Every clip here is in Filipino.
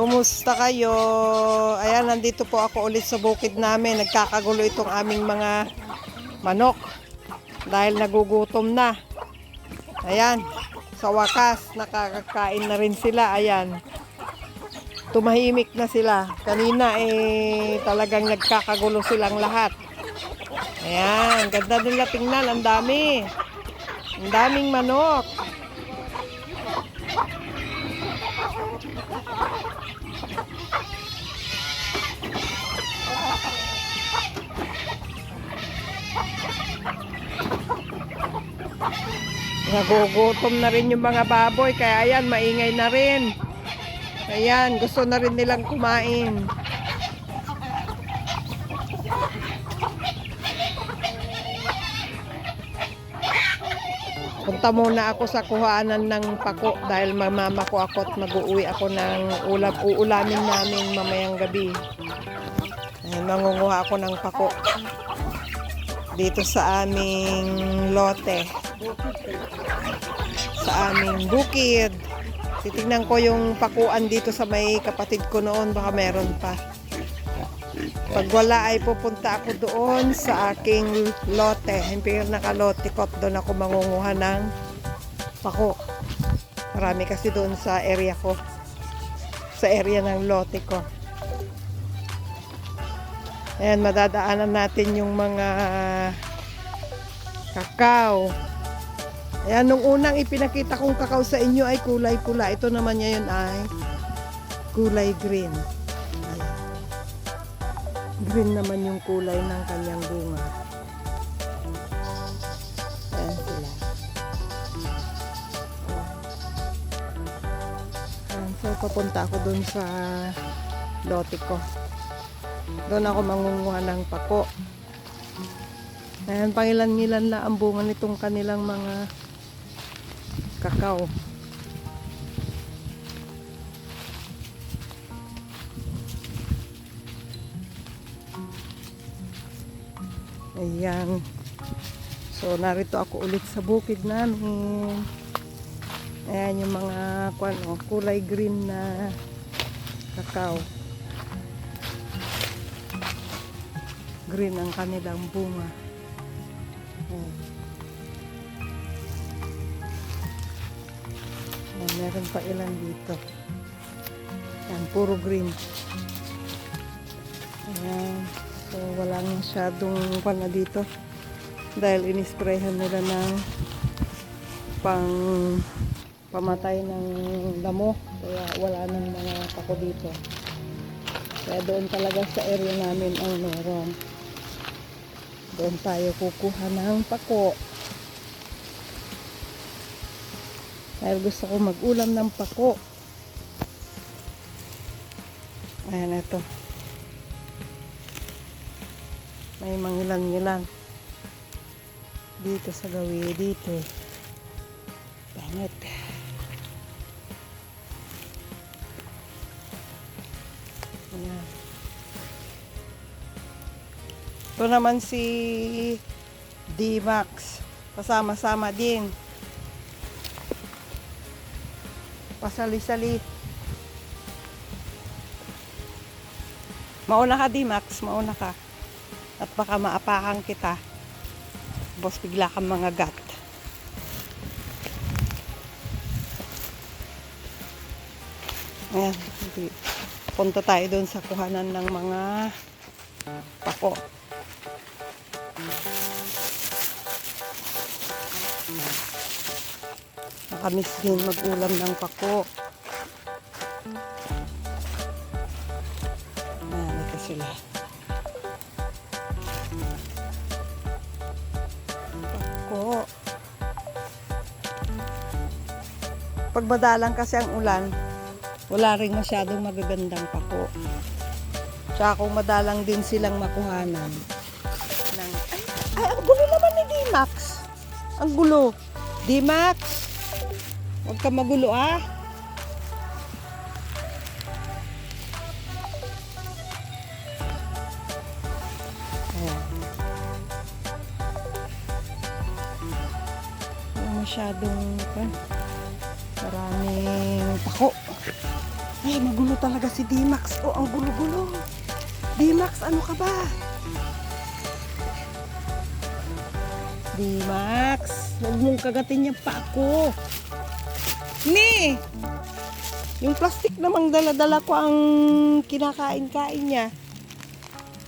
Kumusta kayo? Ayan, nandito po ako ulit sa bukid namin. Nagkakagulo itong aming mga manok. Dahil nagugutom na. Ayan, sa wakas, nakakakain na rin sila. Ayan, tumahimik na sila. Kanina eh, talagang nagkakagulo silang lahat. Ayan, ganda nila tingnan. Ang dami. Ang daming manok. Nagugutom na rin yung mga baboy, kaya ayan, maingay na rin. Ayan, gusto na rin nilang kumain. Punta muna ako sa kuhaanan ng pako dahil mamamako ako at mag-uwi ako ng ulam, uulamin namin mamayang gabi. Ayan, mangunguha ako ng pako dito sa aming lote sa aming bukid. Titignan ko yung pakuan dito sa may kapatid ko noon, baka meron pa. Pag wala ay pupunta ako doon sa aking lote. Yung pinakalote ko at doon ako mangunguha ng pako. Marami kasi doon sa area ko. Sa area ng lote ko. Ayan, madadaanan natin yung mga kakao. Ayan, nung unang ipinakita kong kakao sa inyo ay kulay pula. Ito naman ngayon ay kulay green. Ayan. Green naman yung kulay ng kanyang bunga. Ayan sila. Ayan, so papunta ako dun sa lote ko. Doon ako mangunguha ng pako. Ayan, pangilan-ngilan na ang bunga nitong kanilang mga kakao. Ayan. So, narito ako ulit sa bukid namin. Ayan yung mga kwan, oh, kulay green na kakao. Green ang kanilang bunga. Ayan. Ayan, meron pa ilan dito. Ayan, puro green. Ayan. So, wala masyadong pana dito. Dahil inisprayhan nila ng pang pamatay ng damo. Kaya wala nang mga pako dito. Kaya doon talaga sa area namin ang meron. Doon tayo kukuha ng pako. Dahil gusto ko mag-ulam ng pako. Ayan ito. May mangilan-ngilan. Dito sa gawi, dito. Pangit. Ayan. Ito naman si D-Max. Kasama-sama din. Pasali-sali. Mauna ka, D-Max. Mauna ka. At baka maapakan kita. Boss, bigla kang mga gat. Ayan. Punta tayo doon sa kuhanan ng mga pako. Nakamiss din mag-ulam ng pako. Ayan, ito sila. Pako. Pag madalang kasi ang ulan, wala rin masyadong magagandang pako. Tsaka kung madalang din silang makuhanan. Ng, ay, ay, ang gulo naman ni D-Max. Ang gulo. D-Max, huwag ka magulo ah. Ayan. Wala masyadong pa. Maraming pako. Ay, magulo talaga si D-Max. Oh, ang gulo-gulo. D-Max, ano ka ba? D-Max, huwag mong kagatin yung pa ako. Ni! Yung plastic namang dala-dala ko ang kinakain-kain niya.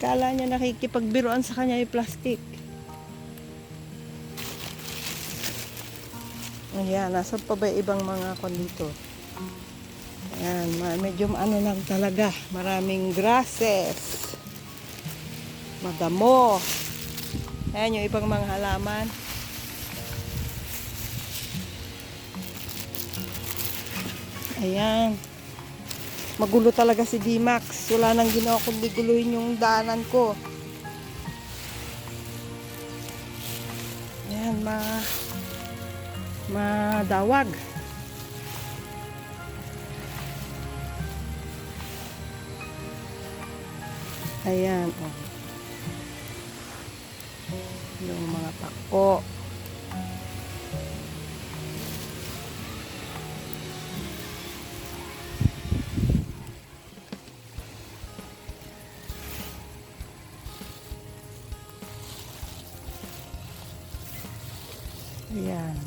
Kala niya nakikipagbiruan sa kanya yung plastic. Ayan, nasa pa ba ibang mga kon dito? Ayan, medyo ano lang talaga. Maraming grasses. Madamo. Ayan yung ibang mga halaman. Ayan. Magulo talaga si D-Max. Wala nang ginawa kundi guluhin yung daanan ko. Ayan, ma... Madawag. Ayan, oh. Yung mga pako. Ayan.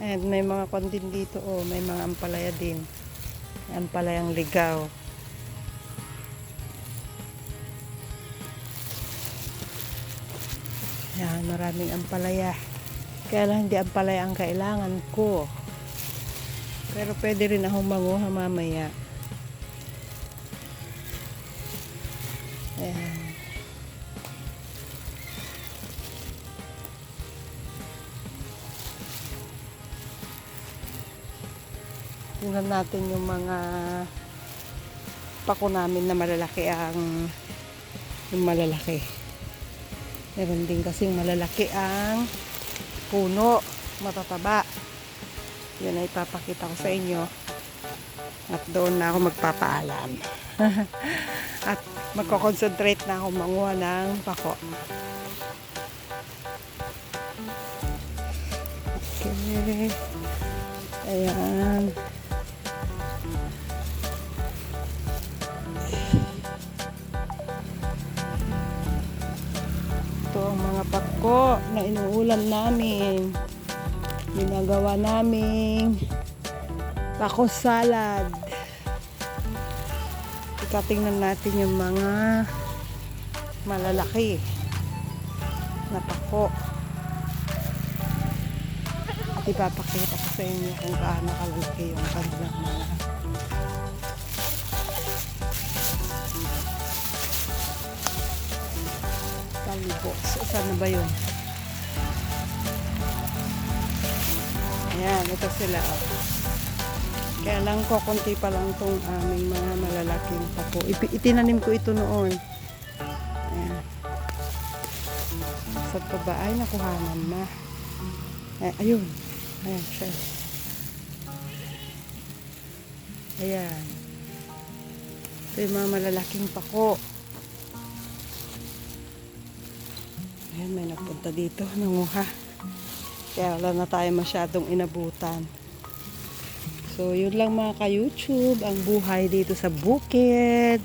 And may mga kondin dito, oh. May mga ampalaya din. Ampalayang ligaw. Yan, maraming ampalaya. Kaya lang hindi ampalaya ang kailangan ko. Pero pwede rin ako manguha mamaya. Tingnan natin yung mga pako namin na malalaki ang yung malalaki. Meron din kasing malalaki ang puno, matataba. Yun ay papakita ko sa inyo. At doon na ako magpapaalam. At magko-concentrate na ako manguha ng pako. Okay. Ayan. Pako na inuulam namin. Ginagawa namin pako salad. Ikatingnan natin yung mga malalaki na pako. Ipapakita ko sa inyo kung gaano kalalaki yung kanilang mga talibo. So, saan na ba yun? Ayan, ito sila. oh. Kaya lang ko, konti pa lang itong aming mga malalaking pako. Itinanim ko ito noon. Ayan. Sa baba ay nakuhanan na. Ay, ayun. Ayan siya. Ayan. Ito yung mga malalaking pako. Ayan, may nagpunta dito. Nanguha. Kaya wala na tayo masyadong inabutan. So, yun lang mga ka-YouTube. Ang buhay dito sa bukid.